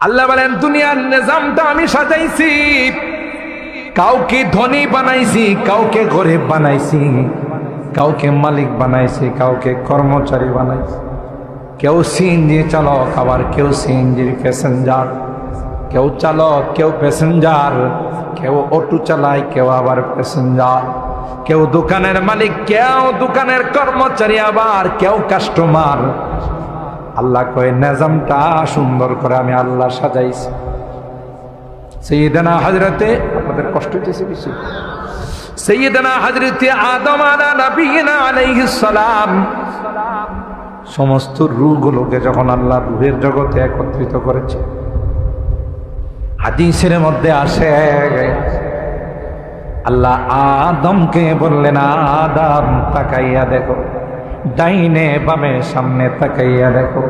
আল্লাহ বলেন, দুনিয়ার নিজামটা আমি সাজাইছি। কাউকে ধনী বানাইছি, কাউকে গরিব বানাইছি, কাউকে মালিক বানাইছি, কাউকে কর্মচারী বানাইছি। কেউ সিএনজি চালক, আবার কেউ সিএনজির প্যাসেঞ্জার। কেউ চালক, কেউ প্যাসেঞ্জার। কেউ অটো চালায়, কেউ আবার প্যাসেঞ্জার। কেউ দোকানের মালিক, কেউ দোকানের কর্মচারী আবার, কেউ কাস্টমার। আল্লাহ কয়, নিজামটা সুন্দর করে আমি আল্লাহ সাজাইছি। সৈয়দানা হাজরতে আপনাদের কষ্ট হইতেছে বেশি। সৈয়দানা হাজরতে আদম আলা নবীনা আলাইহিস সালাম, সমস্ত রূহগুলোকে যখন আল্লাহ রূহের জগতে একত্রিত করেছে, হাদিসের মধ্যে আসে, আল্লাহ আদমকে বললেন, আদম, তাকাইয়া দেখো। ডাইনে বামে সামনে তাকাইয়া দেখো।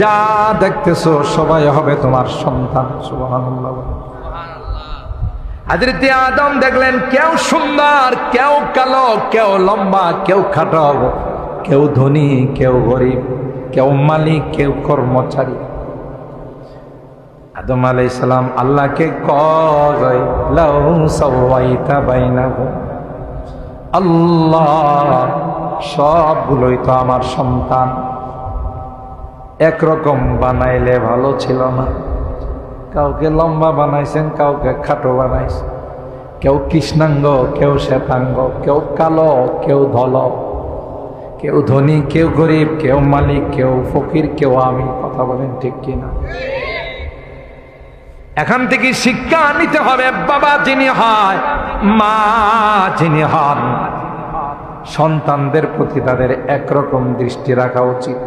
যা দেখতেছো সবাই হবে তোমার সন্তান, সুবহানাল্লাহ। হাজরতে আদম দেখলেন, কেউ সুন্দর, কেউ কালো, কেউ লম্বা, কেউ খাটো, কেউ ধনী, কেউ গরিব, কেউ মালিক, কেউ কর্মচারী। আদম আলাই সালাম আল্লাহকে কয় আল্লাহ সবগুলোই তো আমার সন্তান। একরকম বানাইলে ভালো ছিল না। কাউকে লম্বা বানাইছেন, কাউকে খাটো বানাইছেন। কেউ কৃষ্ণাঙ্গ, কেউ শ্বেতাঙ্গ, কেউ কালো, কেউ ধল। কেউ ধনী, কেউ গরিব, কেউ মালিক, কেউ ফকির, কেউ আমি। কথা বলেন ঠিক কিনা? এখান থেকে শিক্ষা নিতে হবে, বাবা যিনি হয়, মা যিনি হন। সন্তানদের প্রতি তাদের একরকম দৃষ্টি রাখা উচিত।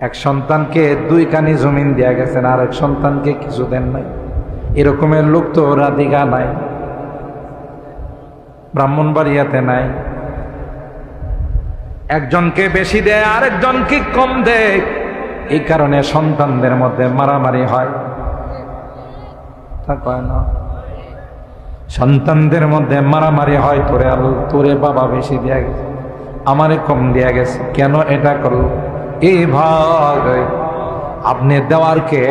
এক সন্তানকে দুই কানি জমিন দেয়া গেছেন, আর এক সন্তানকে কিছু দেন নাই। এরকমের লোক তো রাধিকা নাই, ব্রাহ্মণবাড়িয়াতে নাই। একজনকে বেশি দেয়, আরেকজনকে কম দেয়। এই কারণে সন্তানদের মধ্যে মারামারি হয়। না। সন্তানদের মধ্যে মারামারি হয়, তোরে আল, তোরে বাবা বেশি দেয়া গেছে, আমারে কম দেয়া গেছে, কেন এটা করল? এই ভাগ আপনি দেওয়ার কে?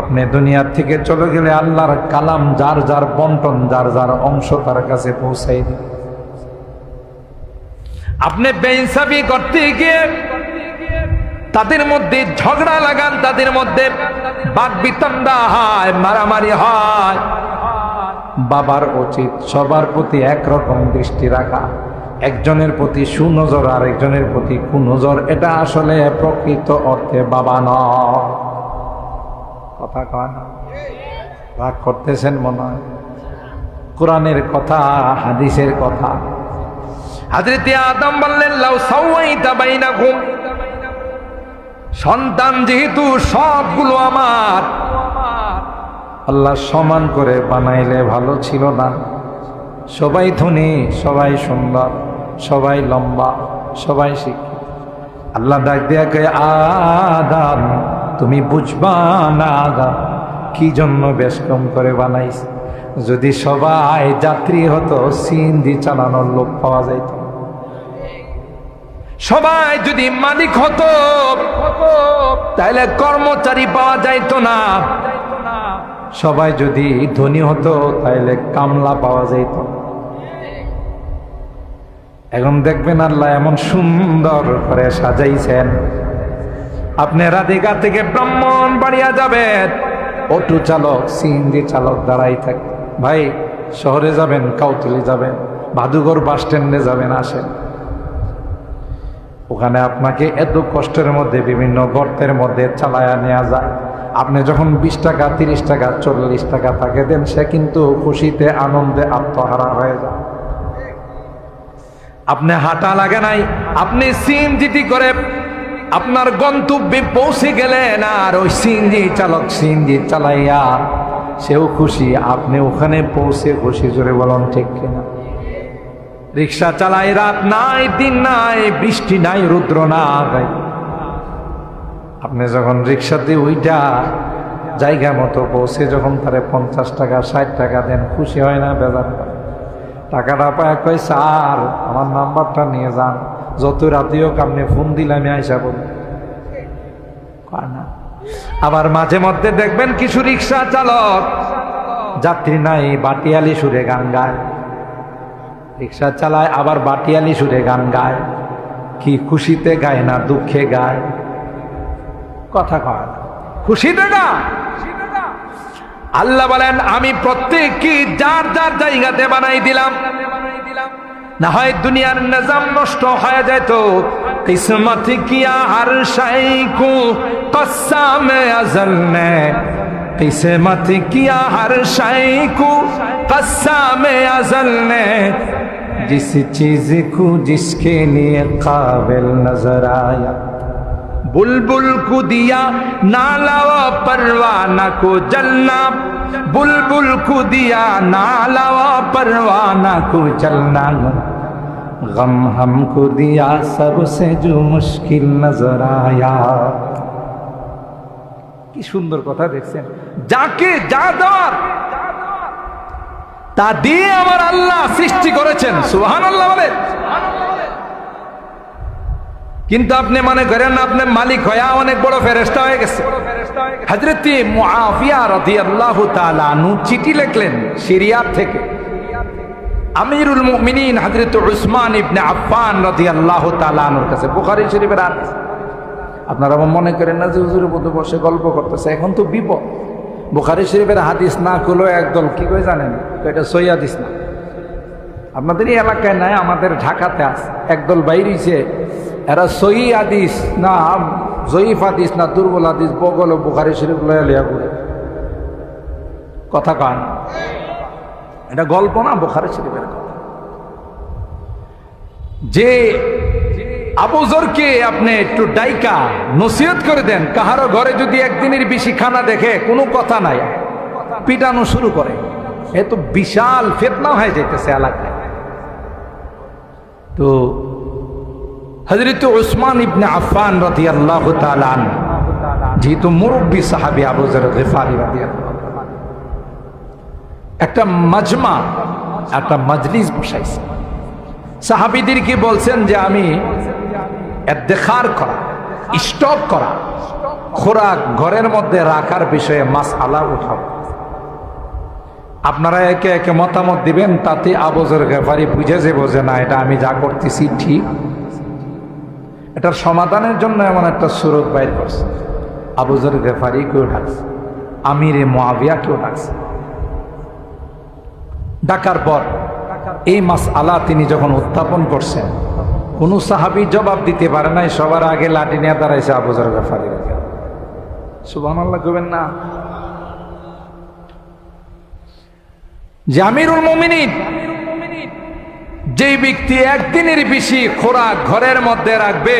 আপনি দুনিয়ার থেকে চলে গেলে আল্লাহর কালাম যার যার বন্টন, যার যার অংশ তার কাছে পৌঁছাই দিন আপনি বেইনসাফি করতে গিয়ে তাদের মধ্যে ঝগড়া লাগান, তাদের মধ্যে বাক বিতণ্ডা হয়, মারামারি হয়। বাবার উচিত সবার প্রতি একরকম দৃষ্টি রাখা। একজনের প্রতি সুনজর আর একজনের প্রতি কুনজর, এটা আসলে প্রকৃত অর্থে বাবা নয়। কথা কয় রাগ করতেছেন মনে হয়? কোরআনের কথা, হাদিসের কথা। আদম বললেন, লাউ সন্তান যেহেতু সবগুলো আমার আল্লাহ সমান করে বানাইলে ভালো ছিল না। সবাই ধনী, সবাই সুন্দর, সবাই লম্বা, সবাই শিক্ষিত। আল্লাহ ডাক দিয়া কে আদাম তুমি বুঝবা না আদাম কি জন্য বেশ কম করে বানাইস যদি সবাই যাত্রী হতো সিন্দি চালানোর লোক পাওয়া যাইত। সবাই যদি মালিক হতো তাহলে কর্মচারী পাওয়া যাইতো না। সবাই যদি ধনী হতো তাহলে কামলা পাওয়া যাইত। এখন দেখবেন আল্লাহ এমন সুন্দর করে সাজাইছেন। আপনি রাধিকা থেকে ব্রাহ্মণ বাড়িয়া যাবেন, অটো চালক, সিএনজি চালক দাঁড়াই থাকে। ভাই, শহরে যাবেন, কাউতুলি যাবেন ভাদুঘর বাস স্ট্যান্ডে যাবেন, আসেন। ওখানে আপনাকে এত কষ্টের মধ্যে, বিভিন্ন গর্তের মধ্যে চালায়া নেওয়া যায়। আপনি যখন বিশ টাকা, তিরিশ টাকা, চল্লিশ টাকা তাকে দেন, সে কিন্তু খুশিতে, আনন্দে আত্মহারা হয়ে যায়। আপনি হাঁটা লাগে নাই, আপনি সিএনজিটি করে আপনার গন্তব্যে পৌঁছে গেলেন আর ওই সিএনজি চালক সিএনজি চালাইয়া সেও খুশি, আপনি ওখানে পৌঁছে খুশি, জোরে বলুন, ঠিক কিনা? রিক্সা চালাই রাত নাই, দিন নাই, বৃষ্টি নাই, রুদ্র নাই। আপনি যখন রিক্সাতে ওইটা জায়গা মতো পৌঁছে যখন তারে পঞ্চাশ টাকা, ষাট টাকা দেন, খুশি হয় না, বেজার টাকাটা পায় কই স্যার, আমার নাম্বারটা নিয়ে যান। যত রাতেও আপনি ফোন দিলে আমি আইসা বলি না। আবার মাঝে মধ্যে দেখবেন কিছু রিক্সা চালক যাত্রী নাই, বাটিয়ালি সুরে গান গায়। রিক্সা চালায়, আবার বাটিয়ালি সুরে গান গায়। কি খুশিতে গায় না দুঃখে গায়। কথা কয় না। খুশিতে গা আল্লাহ বলেন আমি প্রত্যেক কি যার যার জায়গাতে বানাই দিলাম না হয় দুনিয়ার নিজাম নষ্ট হয়ে যেত কিসমত কিয়া হর শাইকু কসাম আজল নে किस्मत किया हर शाय को कस्साम अजल ने जिस चीज को जिसके लिए काबिल नजर आया बुलबुल को दिया नाला व परवाना को जलना बुलबुल को दिया नाला व परवाना को जलना गम हमको दिया सबसे जो मुश्किल नजर आया কি সুন্দর কথা দেখছেন যাকে যা দেওয়ার তা দিয়ে আমার আল্লাহ সৃষ্টি করেছেন সুহান আল্লাহ বলে কিন্তু আপনি মনে করেন আপনি মালিক হয়ে অনেক বড় ফেরেস্তা হয়ে গেছে। হজরতি মুআফিয়া রাদিয়াল্লাহু তাআলা আনহু চিঠি লিখলেন সিরিয়া থেকে। আমিরুল মুমিনিন হযরত উসমান ইবনে আফফান রাদিয়াল্লাহু তাআলা আনহুর কাছে, বুখারী শরীফের হাদিস। আপনারা মনে করেন না যে হুজুরের মধ্যে বসে গল্প করতেছে, এখন তো বিপদ। বুখারী শরীফের হাদিস না খুলো একদল, কি করে জানেন? এটা সই হাদিস না। আপনাদের এই এলাকায় নাই, আমাদের ঢাকাতে আছে। একদল বাইরেছে এরা সহি আদিস না জয়ীফ হাদিস, না দুর্বল আদিস বগল বুখারী শরীফ লয়া লিয়া করে কথা কান? এটা গল্প না, বুখারী শরীফের কথা? যে আবুজরকে আপনি একটু ডাইকা নসিহত করে দেন, কাহারো ঘরে যদি একদিনের বেশি খানা দেখে, কোনো কথা নাই। পিটানো শুরু করে। এ তো বিশাল ফেতনা হয়ে যেতেছে এলাকায়। তো হজরত উসমান ইবনে আফান রাতি আল্লাহ তালান যেহেতু মুরব্বী সাহাবি আবুজর গেফারি রাতি একটা মাজমা, একটা মজলিস বসাইছে। সাহাবিদেরকে বলছেন যে আমি দেখার করা স্টক করা, খোরাক ঘরের মধ্যে রাখার বিষয়ে মাস আলা উঠাও আপনারা একে একে মতামত দিবেন, তাতে আবজর গ্যাফারি বুঝে যে বোঝে না, এটা আমি যা করতেছি ঠিক। এটার সমাধানের জন্য এমন একটা সুরত বাইর করছে। আবুজর গ্যাফারি কেউ ডাকছে, আমিরে মোয়াবিয়া কেউ ডাকছে। ডাকার পর এই মাস আলা তিনি যখন উত্থাপন করছেন, কোন সাহাবি জবাব দিতে পারে নাই, সবার আগে লাঠি নিয়ে দাঁড়াইছে আবুজর ব্যাপারে সুবাহ করবেন না। জামিরুল মমিনিন যে ব্যক্তি একদিনের বেশি খোরাক ঘরের মধ্যে রাখবে,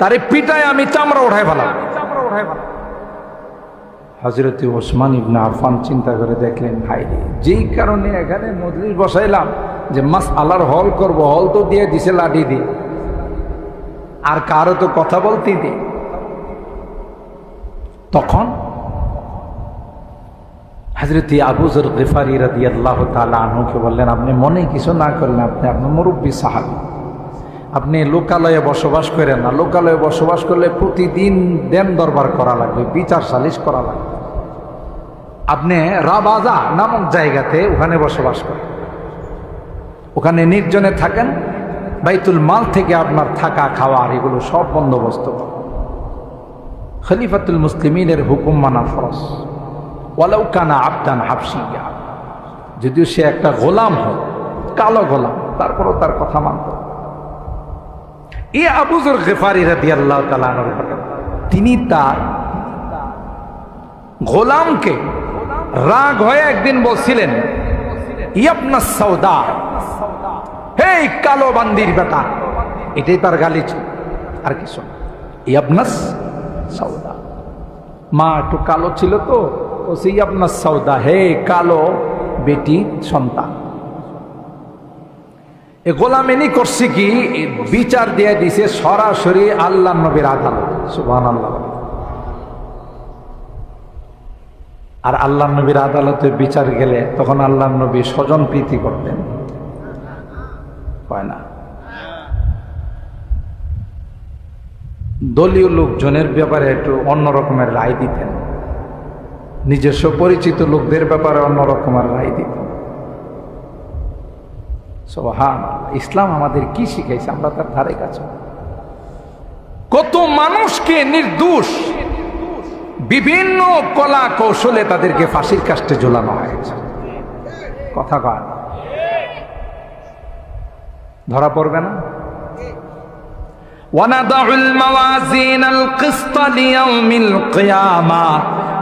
তারে পিটায় আমি চামড়া উঠাই ফেলাম হজরত ওসমান ইবনা আফান চিন্তা করে দেখলেন হাইরে যেই কারণে এখানে মজলিস বসাইলাম যে মাস আলার হল করব, হল তো দিয়ে দিছে লাঠি দিয়ে। আর কারও তো কথা বলতেই দি তখন হাজরতি আবুজর গেফারি রাদি আল্লাহ তালুকে বললেন, আপনি মনে কিছু না করলেন আপনি আপনার মুরব্বী সাহাবি। আপনি লোকালয়ে বসবাস করেন না। লোকালয়ে বসবাস করলে প্রতিদিন দেন দরবার করা লাগবে, বিচার সালিশ করা লাগবে। আপনি রাবাজা নামক জায়গাতে ওখানে বসবাস করেন। ওখানে নির্জনে থাকেন, বাইতুল মাল থেকে আপনার থাকা খাওয়ার এগুলো সব বন্দোবস্ত খলিফাতুল মুসলিমিনের হুকুম মানা ফরস ওয়ালাউকানা আবদান হাফসিয়া। যদিও সে একটা গোলাম হয় কালো গোলাম, তারপরও তার কথা মানত। এ আবুজর গেফারি রাদি আল্লাহ তালানোর ঘটনা তিনি তার গোলামকে রাগ হয়ে একদিন বলছিলেন ইয়াপনা সৌদা হে কালো বান্দির বেটা, এটাই তার গালি ছিল আর কিছু ইয়াবনাস সৌদা মা একটু কালো ছিল তো ও আপনার সৌদা হে কালো বেটি সন্তান। এ গোলামেনি করছে কি? বিচার দিয়ে দিছে সরাসরি আল্লাহ নবীর আদালত। সুবাহ আল্লাহ আর আল্লাহ নবীর আদালতে বিচার গেলে তখন আল্লাহ নবী স্বজন প্রীতি করতেন। হয় না? দলীয় লোকজনের ব্যাপারে একটু অন্য রকমের রায় দিতেন। নিজস্ব পরিচিত লোকদের ব্যাপারে অন্যরকম আর রায় দিব। সোহান ইসলাম আমাদের কি শিখাইছে আমরা তার ধারে কাছে। কত মানুষকে নির্দোষ, বিভিন্ন কলা কৌশলে তাদেরকে ফাঁসির কাস্টে ঝোলানো হয়েছে। কথা কয় ধরা পড়বে না। ওয়ানাদাউল মাওয়াজিন আল লিয়াউমিল কিয়ামা।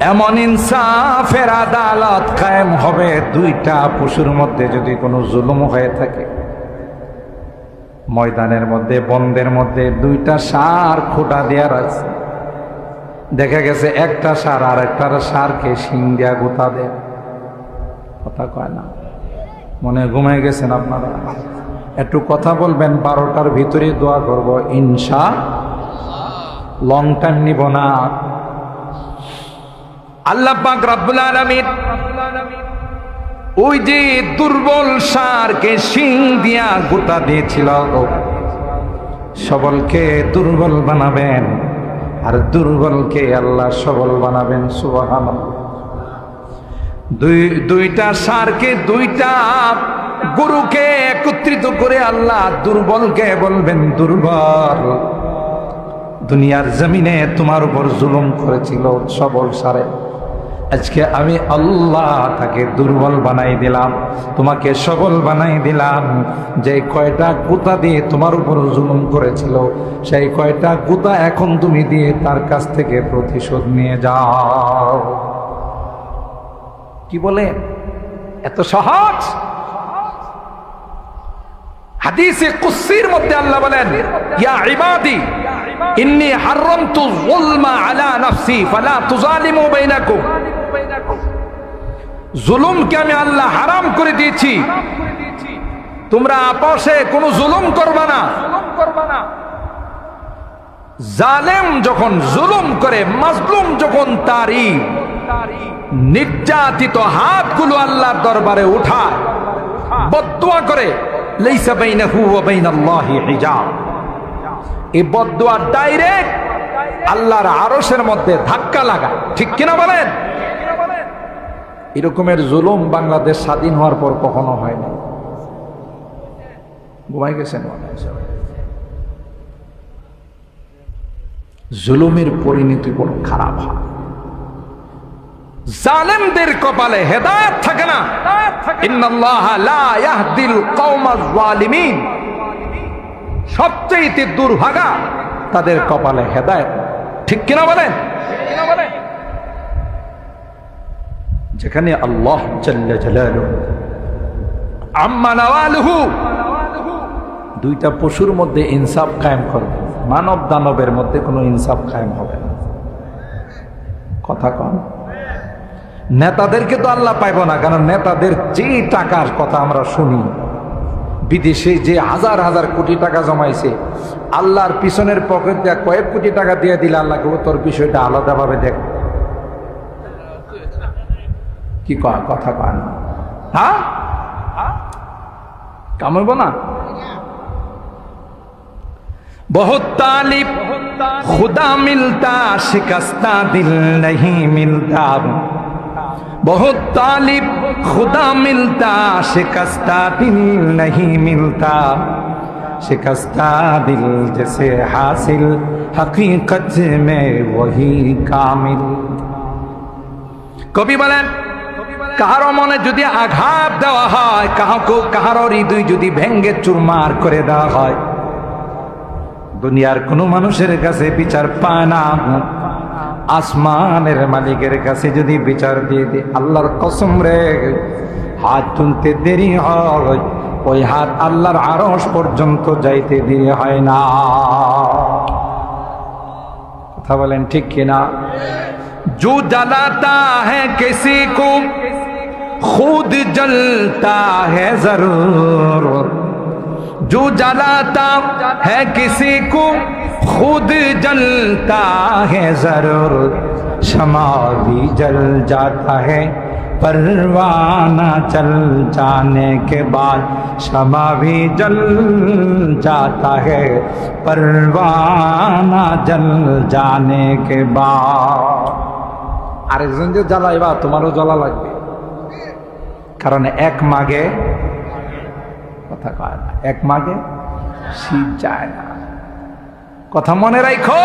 এমন ইনসাফের আদালত কায়েম হবে দুইটা পশুর মধ্যে যদি কোনো জুলুম হয়ে থাকে। ময়দানের মধ্যে, বন্দের মধ্যে দুইটা সার খোটা দেওয়ার আছে। দেখা গেছে একটা সার আর একটার সারকে শিং দিয়া গোতা দেয়। কথা কয় না? মনে ঘুমায় গেছেন আপনারা? একটু কথা বলবেন, বারোটার ভিতরে দোয়া করব, ইনশা লং টাইম নিব না। আল্লাহ পাক রব্বুল আলামিন ওই যে দুর্বল সারকে শিং দিয়া গোটা দিয়েছিল। সবলকে দুর্বল বানাবেন আর দুর্বলকে আল্লাহ সবল বানাবেন, সুবহানাল্লাহ। দুই, দুইটা সারকে দুইটা গরুকে একত্রিত করে আল্লাহ দুর্বলকে বলবেন, দুর্বল। দুনিয়ার জমিনে তোমার উপর জুলুম করেছিল সবল সারে। আজকে আমি আল্লাহ তাকে দুর্বল বানাই দিলাম, তোমাকে সবল বানাই দিলাম। যে কয়টা গুতা দিয়ে তোমার উপর জুলুম করেছিল, সেই কয়টা গুতা এখন তুমি দিয়ে তার কাছ থেকে প্রতিশোধ নিয়ে যাও। কি বলে? এত সহজ? হাদিসে কুসির মধ্যে আল্লাহ বলেন, ইয়া ইবাদি, ইন্নি হারামতু যুলমা আলা নাফসি, ফালা তুজালিমু বাইনাকুম। জুলুমকে আমি আল্লাহ হারাম করে দিয়েছি। তোমরা আপসে কোনো জুলুম করবা না। জালেম যখন জুলুম করে, মাজলুম যখন তারি নির্যাতিত হাতগুলো আল্লাহর দরবারে উঠায় বদুয়া করে আল্লাহর আরশের মধ্যে ধাক্কা লাগা ঠিক কিনা বলেন? এরকমের জুলুম বাংলাদেশ স্বাধীন হওয়ার পর কখনো হয়নি ঘুমাই গেছেন। জুলুমের পরিণতি বড় খারাপ হয় জালেমদের কপালে হেদায়েত থাকে না। সবচেয়ে দুর্ভাগা তাদের কপালে হেদায়েত। ঠিক কিনা বলেন? যেখানে আল্লাহ জাল্লা আম্মা নাওয়ালুহু। দুইটা পশুর মধ্যে ইনসাফ কায়েম করবে। মানব দানবের মধ্যে কোনো ইনসাফ কায়েম হবে না। কথা কন। নেতাদেরকে তো আল্লাহ পাইব না, কারণ নেতাদের যে টাকার কথা আমরা শুনি, বিদেশে যে হাজার হাজার কোটি টাকা জমাইছে, আল্লাহর পিছনের পকেট দেয়া কয়েক কোটি টাকা দিয়ে দিলে আল্লাহকে তোর বিষয়টা আলাদাভাবে দেখ। কি কয় কথা কয় না হ্যাঁ কামাইব না बहुत तालिब खुदा मिलता शिकस्ता दिल नहीं मिलता बहुत तालिब खुदा मिलता शिकस्ता दिल नहीं मिलता शिकस्ता दिल जैसे हासिल हकीकत में वही कामिल কবি বলেন কাহারো মনে যদি আঘাত দেওয়া হয় কাহাকে কাহারো হৃদয় যদি ভেঙ্গে চুরমার করে দেওয়া হয় দুনিয়ার কোন মানুষের কাছে বিচার পায় না আসমানের মালিকের কাছে যদি বিচার দিয়ে দিই আল্লাহর কসম রে হাত তুলতে দেরি হয় ওই হাত আল্লাহর আরস পর্যন্ত যাইতে দেরি হয় না কথা বলেন ঠিক কিনা जो जलाता है किसी को खुद जलता है जरूर जो जलाता है किसी को खुद जलता है जरूर क्षमा भी जल जाता है परवाना चल जाने के बाद क्षमा भी जल जाता है परवाना जल जाने के बाद আরেকজন যে জ্বালাইবা তোমারও জ্বলা লাগবে কারণ এক মাগে, কথা কয় না, এক মাগে শীত যায় না। কথা মনে রাখো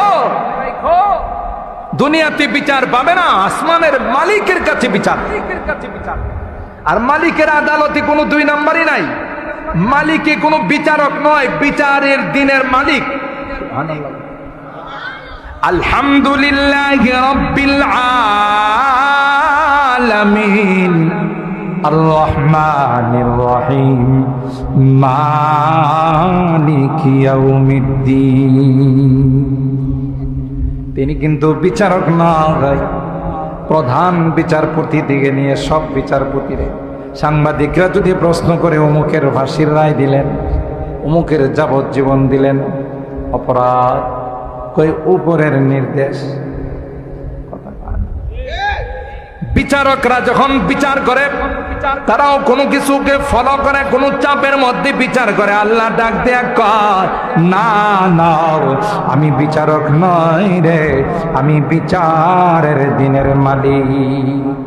দুনিয়াতে বিচার পাবে না, আসমানের মালিকের কাছে বিচার। আর মালিকের আদালতে কোনো দুই নাম্বারই নাই। মালিকে কোনো বিচারক নয়, বিচারের দিনের মালিক। আলহামদুলিল্লাহ আলামিন। الرحمن الرحيم مالك يوم الدين তিনি কিন্তু বিচারক নয় প্রধান বিচারপতি দিকে নিয়ে সব বিচারপতিরে সাংবাদিকরা যদি প্রশ্ন করে অমুকের ফাঁসির রায় দিলেন অমুকের যাবজ্জীবন দিলেন অপরাধ কই উপরের নির্দেশ বিচারকরা যখন বিচার করে তারাও কোনো কিছুকে ফলো করে কোনো চাপের মধ্যে বিচার করে। আল্লাহ ডাক দেয়া কর না না আমি বিচারক নই রে আমি বিচারের দিনের মালিক।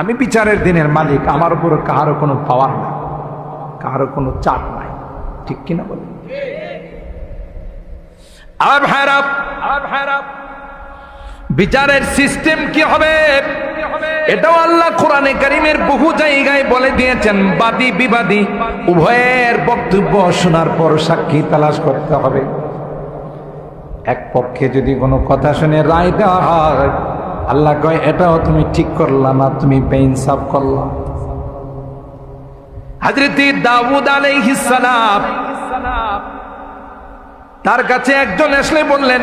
আমি বিচারের দিনের মালিক আমার উপর কারও কোনো পাওয়ার নাই কারও কোনো চাপ নাই। ঠিক কিনা বলি আর ভাইরাপ আর ভাইরাপ বিচারের সিস্টেম কি হবে? এটাও আল্লাহ কোরআনে কারিমের বহু জায়গায় বলে দিয়েছেন, বাদী বিবাদী। উভয়ের বক্তব্য শোনার পর সাক্ষী তালাশ করতে হবে। এক পক্ষে যদি কোনো কথা শুনে রায় দেওয়া হয়, আল্লাহ কয়, এটাও তুমি ঠিক করলা না, তুমি বেইনসাফ করলা। হাজরতি দাউদ আলাইহিস সালাম তার কাছে একজন আসলে বললেন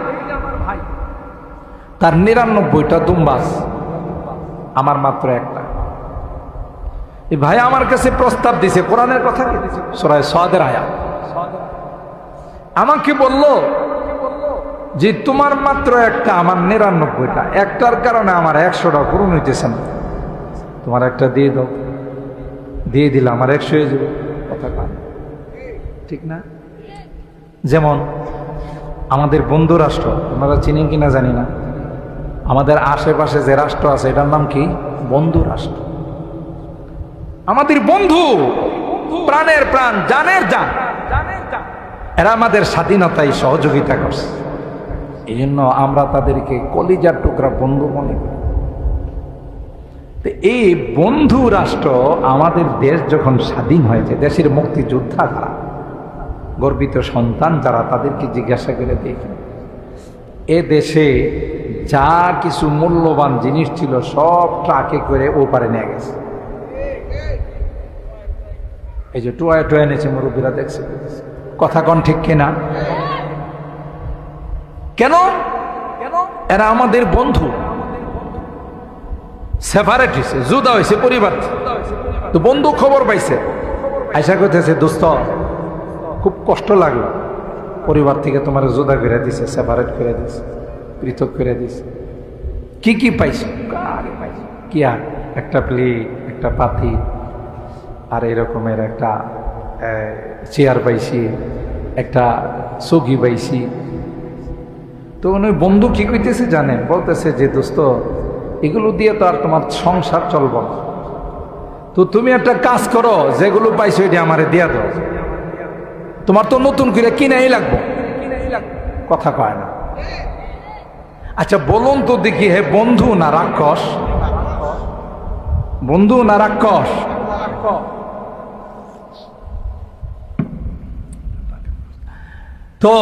তার নিরানব্বইটা দুম্বাস আমার মাত্র একটা। ভাই আমার কাছে প্রস্তাব দিছে, কোরআনের কথা সরাই সাদের আয়া আমাকে বলল যে তোমার মাত্র একটা, আমার নিরানব্বইটা। একটার কারণে আমার একশোটা পূরণ হইতেছে না। তোমার একটা দিয়ে দাও। দিয়ে দিলে আমার একশো হয়ে যাবে। কথা ঠিক না? যেমন আমাদের বন্ধু রাষ্ট্র আপনারা চিনেন কিনা জানি না। আমাদের আশেপাশে যে রাষ্ট্র আছে এটার নাম কি? বন্ধু রাষ্ট্র। আমাদের বন্ধু প্রাণের প্রাণ জানের জান। এরা আমাদের স্বাধীনতায় সহযোগিতা করছে। এই জন্য আমরা তাদেরকে কলিজার টুকরা বন্ধু মনে করি। তো এই বন্ধু রাষ্ট্র আমাদের দেশ যখন স্বাধীন হয়েছে দেশের মুক্তিযোদ্ধা যারা গর্বিত সন্তান যারা তাদেরকে জিজ্ঞাসা করে দেখেন এ দেশে যা কিছু মূল্যবান জিনিস ছিল, সব ট্রাকে করে ও পারে নিয়ে গেছে। এই যে টুয়ায় টুয়া এনেছে মুরব্বীরা, দেখছে? কথা কন ঠিক কেন? কেন? এরা আমাদের বন্ধু। সেপারেট হয়েছে জুদা হয়েছে, পরিবার তো বন্ধু খবর পাইছে। আশা করতেছে দোস্ত, খুব কষ্ট লাগল। পরিবার থেকে তোমার জুদা করে দিছে, সেপারেট করে দিছে। পৃথক করে দিছে কি কি পাইছো? কি আর? একটা প্লেট একটা পাতি, আর এরকমের একটা চেয়ার পাইছি, একটা সগি পাইছি। তো উনি বন্ধু কি কইতেছে জানেন বলতেছে যে, দোস্ত, এগুলো দিয়ে তো আর তোমার সংসার চলব না। তো তুমি একটা কাজ করো, যেগুলো পাইছো এটা আমারে দিয়া দাও। তোমার তো নতুন করে কিনাই লাগবো। কথা কয় না। আচ্ছা বলুন তো দেখি, হে বন্ধু না রাক্ষস? বন্ধু না রাক্ষস? তো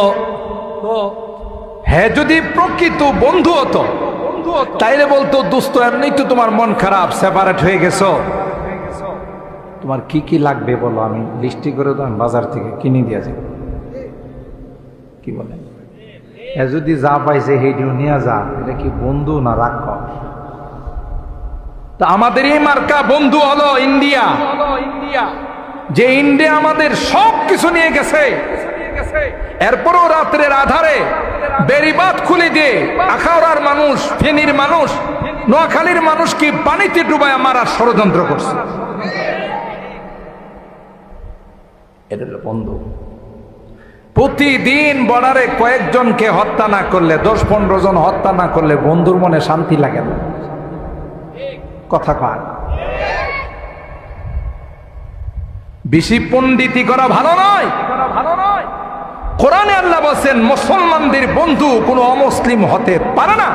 হ্যাঁ যদি প্রকৃত বন্ধু হতো, তাইলে বলতো, দোস্ত এমনি তো তোমার মন খারাপ সেপারেট হয়ে গেছো। তোমার কি কি লাগবে বলো, আমি লিস্টি করে তো আমি বাজার থেকে কিনে দিয়ে যাব কি বলে? এ যদি যা পাইছে সেইটিও নিয়ে যা এটা কি বন্ধু না রাক্ষস? তা আমাদের এই মার্কা বন্ধু হলো ইন্ডিয়া। ইন্ডিয়া যে ইন্ডিয়া আমাদের সব কিছু নিয়ে গেছে। এরপরও রাত্রের আধারে বেরিবাদ খুলে দিয়ে আখাউড়ার মানুষ ফেনীর মানুষ নোয়াখালীর মানুষ কি পানিতে ডুবায় মারার ষড়যন্ত্র করছে? এটা বন্ধু। প্রতিদিন বর্ডারে কয়েকজনকে হত্যা না করলে, দশ পনেরো জন হত্যা না করলে বন্ধুর মনে শান্তি লাগে না। কথা কয়। বেশি পণ্ডিতি করা ভালো নয়। কোরআনে আল্লাহ বলছেন, মুসলমানদের বন্ধু কোনো অমুসলিম হতে পারে না।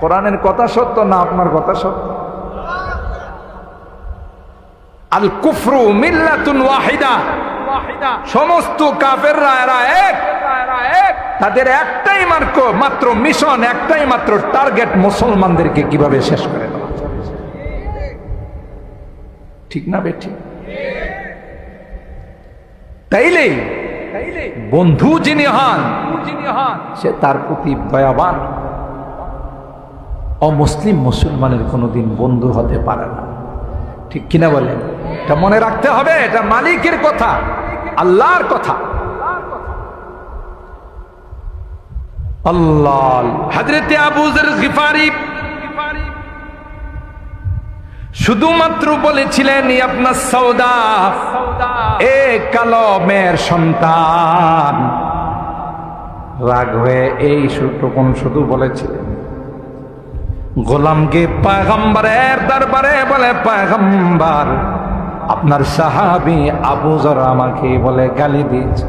কোরআনের কথা সত্য না আপনার কথা সত্য? আল কুফরু মিল্লাতুন ওয়াহিদা। সমস্ত কাফেররা এরা এক। তাদের একটাই মার্ক মাত্র মিশন একটাই মাত্র টার্গেট মুসলমানদেরকে কীভাবে শেষ করে দেওয়া ঠিক না বেঠি তাইলে বন্ধু যিনি হন সে তার প্রতি দয়াবান। অমুসলিম মুসলমানের কোনোদিন বন্ধু হতে পারে না। ঠিক কিনা বলেন? এটা মনে রাখতে হবে এটা মালিকের কথা। আল্লাহর কথা। আল্লাহ শুধুমাত্র বলেছিলেন আপনার সৌদা এ কালো মেয়ের সন্তান। রাগ হয়ে এই সুটুকুন শুধু বলেছিলেন। গোলামকে পায়গম্বরের দরবারে বলে, পায়গম্বর আপনার সাহাবি আবু জর আমাকে বলে গালি দিয়েছে।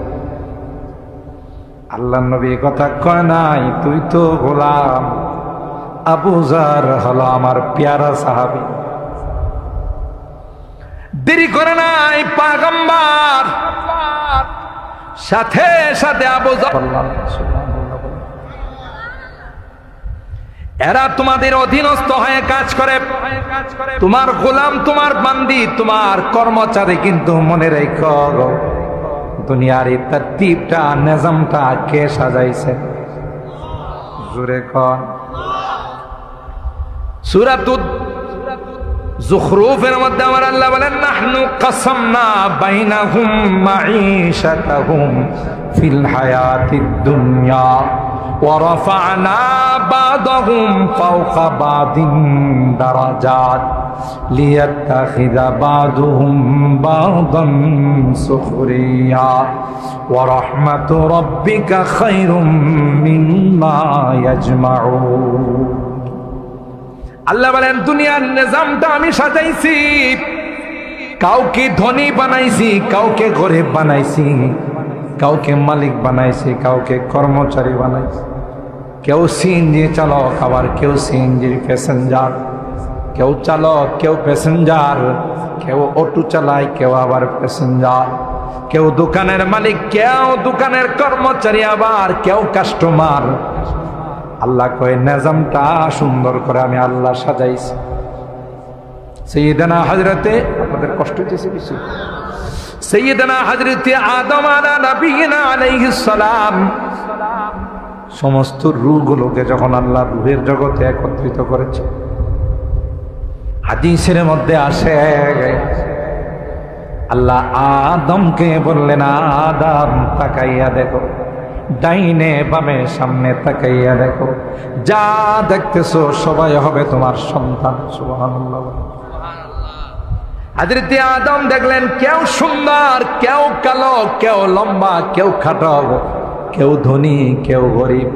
আল্লাহ নবী কথা কয় নাই, তুই তো গোলাম। আবু জার হলো আমার পেয়ারা সাহাবি। দেরি করে নাই, পাগম্বার। সাথে সাথে আবু জার এরা তোমাদের অধীনস্থ হয়ে কাজ করে। তোমার গোলাম, তোমার বান্দি, তোমার কর্মচারী কিন্তু মনে রেখ, দুনিয়ার এই তরতিবটা, নিজামটা কে সাজাইছে? জুরে কন। সুরাতুদ, জুখরুফের মধ্যে আমার আল্লাহ বলেন, নাহনু কাসামনা বাইনাহুম মাঈশাতাহুম ফিল হায়াতিদ দুনিয়া। ورفعنا بعضهم فوق بعض درجات ليتخذ بعضهم بعضا سخريا ورحمة ربك خير مما يجمعون আল্লাহ বলেন দুনিয়ার নিজামটা আমি সাজাইছি কাউকে ধনী বানাইছি কাউকে গরিব বানাইছি কাউকে মালিক বানাইছি কাউকে কর্মচারী বানাইছি কেউ সিএনজি চালক, আবার কেউ সিএনজির প্যাসেঞ্জার। কেউ চালক, কেউ প্যাসেঞ্জার। কেউ অটো চালায়, কেউ আবার প্যাসেঞ্জার। কেউ দোকানের মালিক, কেউ দোকানের কর্মচারী, আবার কেউ কাস্টমার। আল্লাহ কয়ে, নেজামটা সুন্দর করে আমি আল্লাহ সাজাইছি। সৈয়দানা হাজরতে আপনাদের কষ্ট হচ্ছে কিছু? সৈয়দানা হাজরতে আদম আলা নবীনা আলাইহিস সালাম সমস্ত রুহগুলোকে যখন আল্লাহ রুহের জগতে একত্রিত করেছে, হাদিসের মধ্যে আসে, আল্লাহ আদমকে বললেন, আদম, তাকাইয়া দেখো, ডাইনে বামে সামনে তাকাইয়া দেখো, যা দেখতেছো সবাই হবে তোমার সন্তান। হাজরতে আদম দেখলেন, কেউ সুন্দর, কেউ কালো, কেউ লম্বা, কেউ খাটো কেউ ধনী, কেউ গরিব,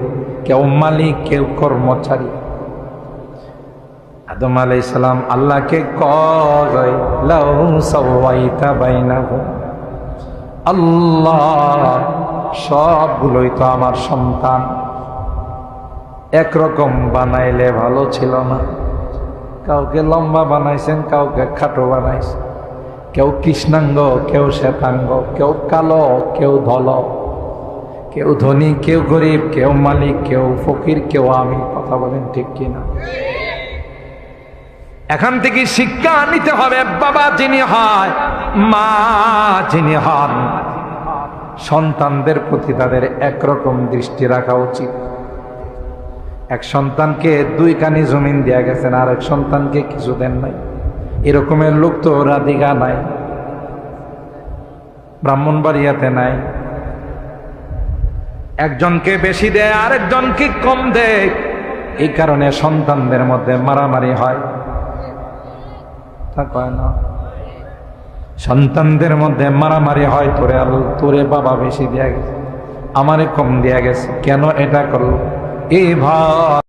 কেউ মালিক, কেউ কর্মচারী। আদম আলাই সালাম আল্লাহকে আল্লাহ সবগুলোই তো আমার সন্তান। একরকম বানাইলে ভালো ছিল না। কাউকে লম্বা বানাইছেন, কাউকে খাটো বানাইছেন। কেউ কৃষ্ণাঙ্গ, কেউ শ্বেতাঙ্গ, কেউ কালো, কেউ ধল। কেউ ধনী, কেউ গরিব, কেউ মালিক, কেউ ফকির, কেউ আমি, কথা বলেন ঠিক কিনা? এখান থেকে শিক্ষা নিতে হবে, বাবা যিনি হয়, মা যিনি হন। সন্তানদের প্রতি তাদের একরকম দৃষ্টি রাখা উচিত। এক সন্তানকে দুই কানি জমিন দেয়া গেছেন, আর এক সন্তানকে কিছু দেন নাই। এরকমের লোক তো রাধিকা নাই, ব্রাহ্মণবাড়িয়াতে নাই। একজনকে বেশি দেয় আরেকজনকে কম দেয় এই কারণে সন্তানদের মধ্যে মারামারি হয়। না। সন্তানদের মধ্যে মারামারি হয়, তোরে আল, তোরে বাবা বেশি দেয়া গেছে, আমারে কম দেয়া গেছে, কেন এটা করল? এই ভাই।